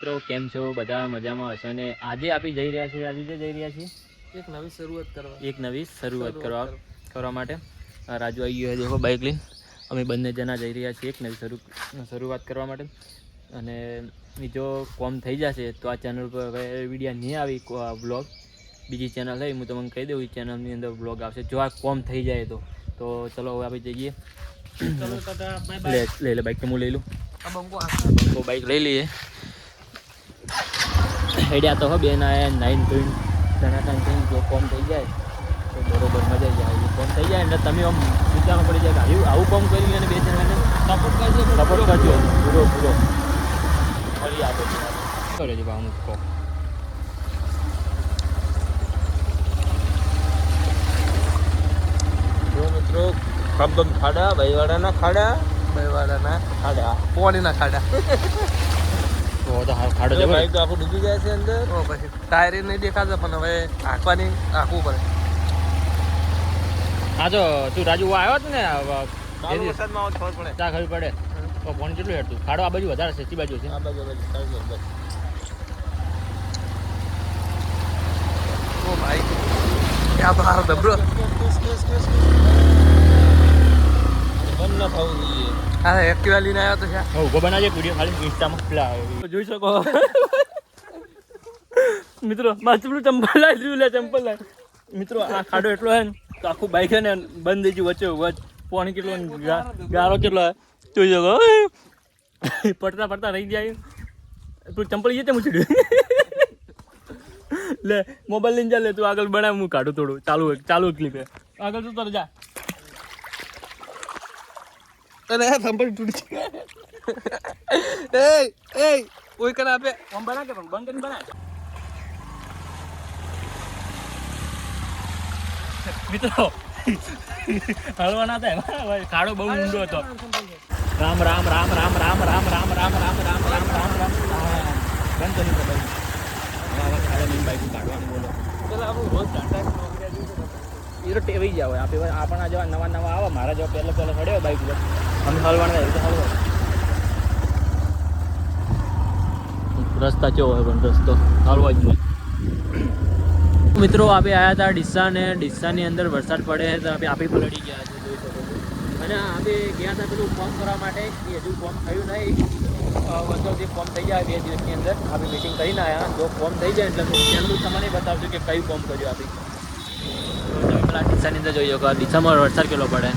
મિત્રો કેમ છો? બધા મજામાં હશો ને? આજે આપી જઈ રહ્યા છીએ આજે જઈ રહ્યા છીએ? એક નવી શરૂઆત કરવા. એક નવી શરૂઆત કરવા કરવા. માટે. રાજુ આવી ગયો દેખો બાઇક લઈને. અમે બંને જણા જઈ રહ્યા છીએ એક નવી શરૂ શરૂઆત કરવા માટે. અને જો કોમ થઈ જશે તો આ ચેનલ પર હવે વિડીયા નહીં આવી બ્લોગ બીજી ચેનલ હોય હું તમને કહી દઉં એ ચેનલની અંદર બ્લોગ આવશે. જો આ કોમ થઈ જાય તો. તો ચલો હવે આપણે જઈએ લે લે બાઇક તો હું લઈ લઉં. બંકો બાઇક લઈ લઈએ. હેડ્યા તો હો બેન નાઇન નાઈન પોઈન્ટ ધનાકાન થઈને જો કોમ થઈ જાય તો બરોબર મજા આવી જાય. કોમ થઈ જાય એટલે તમે આમ વિચારવું પડી જાય કે આવું આવું કોમ કરી અને બે જણાને સપોર્ટ કરજો સપોર્ટ કરજો. પૂરો પૂરો. ફરી આગળ કરે છે અમુક કોમ મિત્રો ખબમ ખાડા ભાઈવાડાના ખાડા ભાઈવાડાના ખાડા. પોણીના ખાડા. તો તો ખાડો જબર. બાઈક તો આખું ડૂબી જાય છે અંદર. ઓ પછી ટાયર નહીં દેખાતા પણ હવે હાંકવાની હાંકવું પડે. હા તો તું રાજુ આવ્યો હતો ને વરસાદમાં ખબર પડે. ચા ખબર પડે. તો ફોન કેટલું હેડતું? ખાડો આ બાજુ વધારે છે બાજુ છે. આ બાજુ ઓ ભાઈ. ત્યાં તો હારો ડબરો બંધ ન થવું જોઈએ હા એક્ટિવા લઈને આવ્યો તો છે. ઊભો બનાવજે વીડિયો ખાલી ઇન્સ્ટામાં પેલા જોઈ શકો. મિત્રો માથું પેલું ચંપલ લાવી લે ચંપલ લાવી મિત્રો આ ખાડો એટલો હે ને તો આખું બાઈક છે ને બંધ થઈ ગયું વચ્ચે વચ પોણી કેટલો ગારો કેટલો જોઈ શકો. પડતા પડતા રહી જાય. તું ચંપલ જઈએ તે મૂચડ્યું લે મોબાઈલ લઈને જા લે તું આગળ બનાવ હું કાઢું થોડું. ચાલુ ચાલુ ક્લિપે આગળ તું તર જા. અરે થંભલ તૂટી એ એ ઓય કને આપે આમ બના કે પણ કરીને બના મિત્રો હળવા ના થાય ખાડો બહુ ઊંડો હતો રામ રામ રામ રામ રામ રામ રામ રામ રામ રામ રામ રામ રામ બંધ કરી દો ભાઈ ખાડા લઈને બાઈક કાઢવાનું બોલો પેલા આપણું રોજ ટાટા એ તો ટેવાઈ હોય આપણે આપણા જેવા નવા નવા આવે, મારા જેવા પહેલો પહેલો ચડ્યો બાઈક ઉપર અમે હલવાણ જાય તો હલવા રસ્તા કેવો હોય પણ રસ્તો? હલવા જ જોઈએ મિત્રો આપણે આવ્યા હતા ડીસા ને ડીસાની અંદર વરસાદ પડે તો આપણે આપી પલડી ગયા છે, જોઈ શકો અને આપણે ગયા હતા પેલું ફોર્મ કરવા માટે. હજુ ફોર્મ થયું નહીં. વર્ષોથી ફોર્મ થઈ જાય બે દિવસની અંદર. આપણે મિટિંગ કરીને આવ્યા જો ફોર્મ થઈ જાય એટલે હું તમને બતાવજો કે કયું ફોર્મ કર્યું આપણે પેલા ડીસાની અંદર જોઈ શકો. ડીસામાં વરસાદ કેટલો પડે?